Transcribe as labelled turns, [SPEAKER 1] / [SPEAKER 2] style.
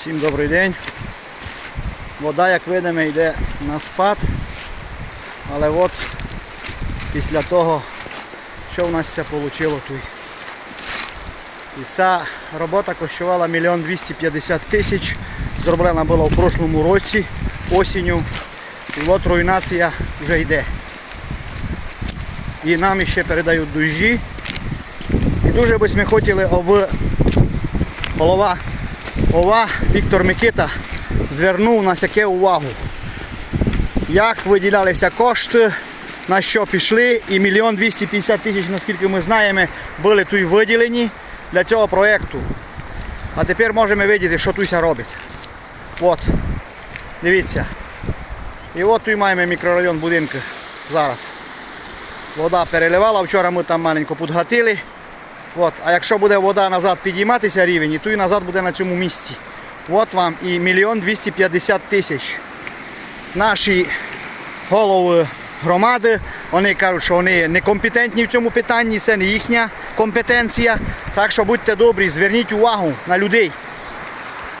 [SPEAKER 1] Всім добрий день. Вода, як видимо, йде на спад. Але от після того, що в нас все вийшло тут. І ця робота коштувала 1 250 тисяч. Зроблена була в прошлому році, осінню. І от руйнація вже йде. І нам ще передають дощі. І дуже би ми хотіли, аби голова ОВА Віктор Микита звернув на сяке увагу. Як виділялися кошти, на що пішли, і мільйон 250 тисяч, наскільки ми знаємо, були тут виділені для цього проєкту. А тепер можемо видіти, що тут робить. От, дивіться. І от тут маємо мікрорайон будинку зараз. Вода переливала, вчора ми там маленько підгатили. От. А якщо буде вода назад підійматися рівень, то і назад буде на цьому місці. От вам і мільйон 250 тисяч. Наші голови громади, вони кажуть, що вони некомпетентні в цьому питанні, це не їхня компетенція. Так що будьте добрі, зверніть увагу на людей.